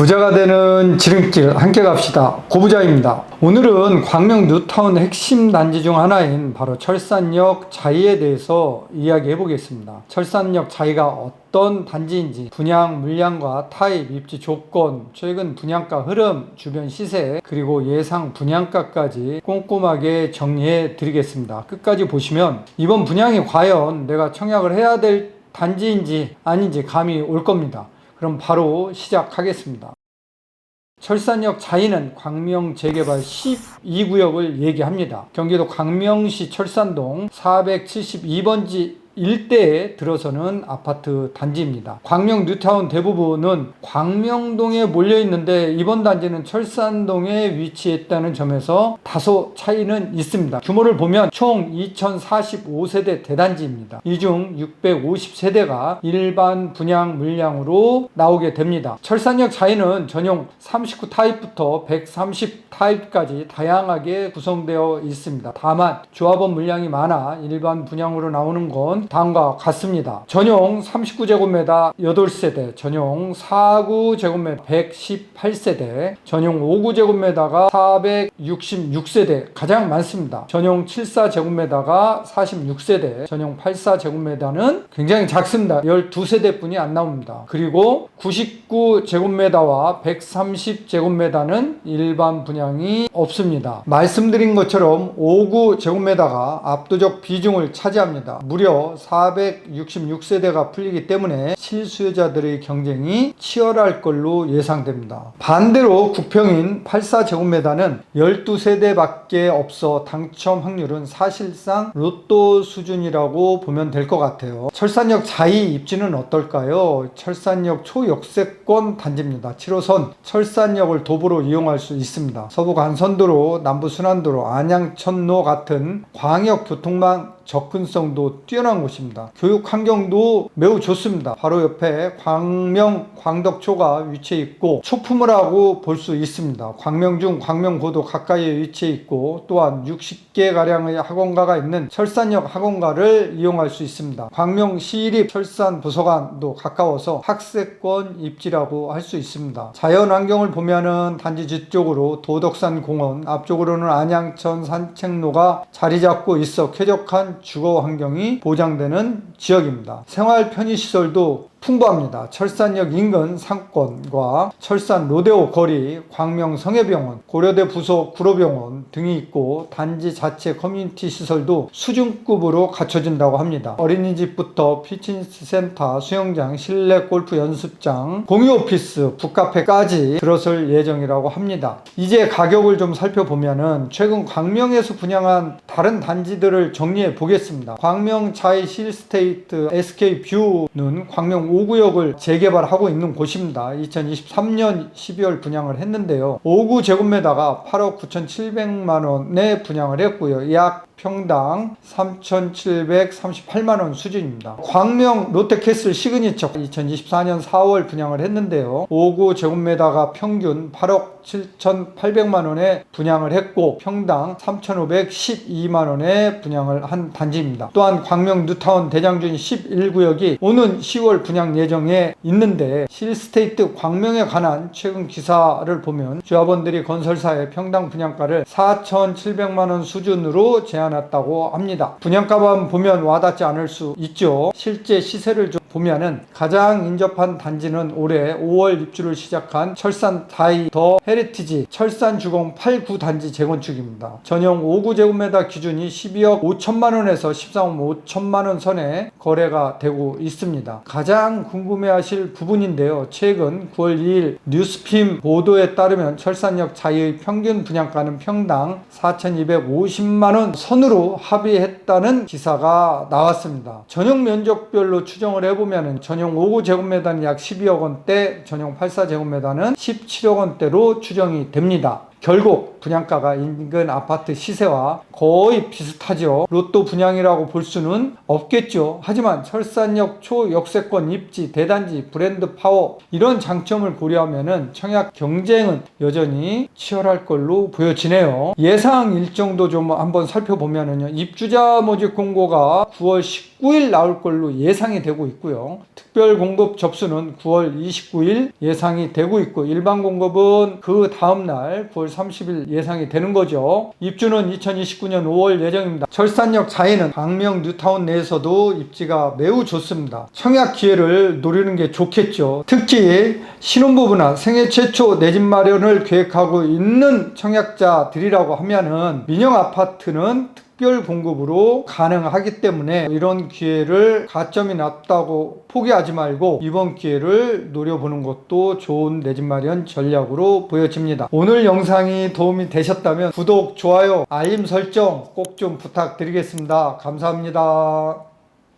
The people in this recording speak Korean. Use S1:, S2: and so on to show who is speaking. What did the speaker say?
S1: 부자가 되는 지름길 함께 갑시다. 고부자입니다. 오늘은 광명 뉴타운 핵심 단지 중 하나인 바로 철산역 자이에 대해서 이야기해 보겠습니다. 철산역 자이가 어떤 단지인지 분양 물량과 타입, 입지 조건, 최근 분양가 흐름, 주변 시세, 그리고 예상 분양가까지 꼼꼼하게 정리해 드리겠습니다. 끝까지 보시면 이번 분양이 과연 내가 청약을 해야 될 단지인지 아닌지 감이 올 겁니다. 그럼 바로 시작하겠습니다. 철산역 자이는 광명 재개발 12구역을 얘기합니다. 경기도 광명시 철산동 472번지 일대에 들어서는 아파트 단지입니다. 광명 뉴타운 대부분은 광명동에 몰려 있는데 이번 단지는 철산동에 위치했다는 점에서 다소 차이는 있습니다. 규모를 보면 총 2045세대 대단지입니다. 이 중 650세대가 일반 분양 물량으로 나오게 됩니다. 철산역 자이는 전용 39 타입부터 130 타입까지 다양하게 구성되어 있습니다. 다만 조합원 물량이 많아 일반 분양으로 나오는 건 다음과 같습니다. 전용 39제곱미터 8세대, 전용 49제곱미터 118세대, 전용 59제곱미터가 466세대 가장 많습니다. 전용 74제곱미터가 46세대, 전용 84제곱미터는 굉장히 작습니다. 12세대뿐이 안 나옵니다. 그리고 99제곱미터와 130제곱미터는 일반 분양이 없습니다. 말씀드린 것처럼 59제곱미터가 압도적 비중을 차지합니다. 무려 466세대가 풀리기 때문에 실수요자들의 경쟁이 치열할 걸로 예상됩니다. 반대로 국평인 84제곱미터는 12세대밖에 없어 당첨 확률은 사실상 로또 수준이라고 보면 될 것 같아요. 철산역 자이 입지는 어떨까요? 철산역 초역세권 단지입니다. 7호선 철산역을 도보로 이용할 수 있습니다. 서부 간선도로, 남부 순환도로, 안양천로 같은 광역 교통망 접근성도 뛰어난 곳입니다. 교육 환경도 매우 좋습니다. 바로 옆에 광명 광덕초가 위치해 있고 초품을 하고 볼 수 있습니다. 광명중 광명고도 가까이에 위치해 있고 또한 60개 가량의 학원가가 있는 철산역 학원가를 이용할 수 있습니다. 광명 시립 철산 부서관도 가까워서 학세권 입지라고 할 수 있습니다. 자연 환경을 보면은 단지 뒤쪽으로 도덕산 공원, 앞쪽으로는 안양천 산책로가 자리 잡고 있어 쾌적한 주거 환경이 보장되는 지역입니다. 생활 편의 시설도 풍부합니다. 철산역 인근 상권과 철산 로데오 거리, 광명 성해병원, 고려대 부속 구로병원 등이 있고 단지 자체 커뮤니티 시설도 수준급으로 갖춰진다고 합니다. 어린이집부터 피트니스 센터, 수영장, 실내 골프 연습장, 공유 오피스, 북카페까지 들어설 예정이라고 합니다. 이제 가격을 좀 살펴보면은 최근 광명에서 분양한 다른 단지들을 정리해 보겠습니다. 광명 자이 실스테이트 SK 뷰는 광명 5구역을 재개발하고 있는 곳입니다. 2023년 12월 분양을 했는데요. 5구 제곱미터가 8억 9,700만 원에 분양을 했고요. 약 평당 3,738만 원 수준입니다. 광명 롯데캐슬 시그니처 2024년 4월 분양을 했는데요. 5구 제곱미터가 평균 8억 7,800만 원에 분양을 했고 평당 3,512만 원에 분양을 한 단지입니다. 또한 광명 뉴타운 대장준 11구역이 오는 10월 분양 예정에 있는데 실스테이트 광명에 관한 최근 기사를 보면 조합원들이 건설사의 평당 분양가를 4,700만 원 수준으로 제 안했다고 합니다. 분양가만 보면 와닿지 않을 수 있죠. 실제 시세를 좀 보면은 가장 인접한 단지는 올해 5월 입주를 시작한 철산 다이 더 헤리티지 철산 주공 8구 단지 재건축입니다. 전용 5구 제곱미터 기준이 12억 5천만 원에서 13억 5천만 원 선에 거래가 되고 있습니다. 가장 궁금해하실 부분인데요. 최근 9월 2일 뉴스핌 보도에 따르면 철산역 자이의 평균 분양가는 평당 4,250만 원 선으로 합의했다는 기사가 나왔습니다. 전용 면적별로 추정을 해보 면 전용 5구 제곱미터는 약 12억 원대, 전용 84 제곱미터는 17억 원대로 추정이 됩니다. 결국 분양가가 인근 아파트 시세와 거의 비슷하죠. 로또 분양이라고 볼 수는 없겠죠. 하지만 철산역 초역세권 입지, 대단지, 브랜드 파워 이런 장점을 고려하면은 청약 경쟁은 여전히 치열할 걸로 보여지네요. 예상 일정도 좀 한번 살펴보면은요. 입주자 모집 공고가 9월 19일 나올 걸로 예상이 되고 있고요. 특별 공급 접수는 9월 29일 예상이 되고 있고 일반 공급은 그 다음 날 9월 30일 예상이 되는 거죠. 입주는 2029년 5월 예정입니다. 철산역 자이는 광명 뉴타운 내에서도 입지가 매우 좋습니다. 청약 기회를 노리는 게 좋겠죠. 특히 신혼부부나 생애 최초 내 집 마련을 계획하고 있는 청약자들이라고 하면은 민영 아파트는 특별 공급으로 가능하기 때문에 이런 기회를 가점이 낮다고 포기하지 말고 이번 기회를 노려보는 것도 좋은 내 집 마련 전략으로 보여집니다. 오늘 영상이 도움이 되셨다면 구독, 좋아요, 알림 설정 꼭 좀 부탁드리겠습니다. 감사합니다.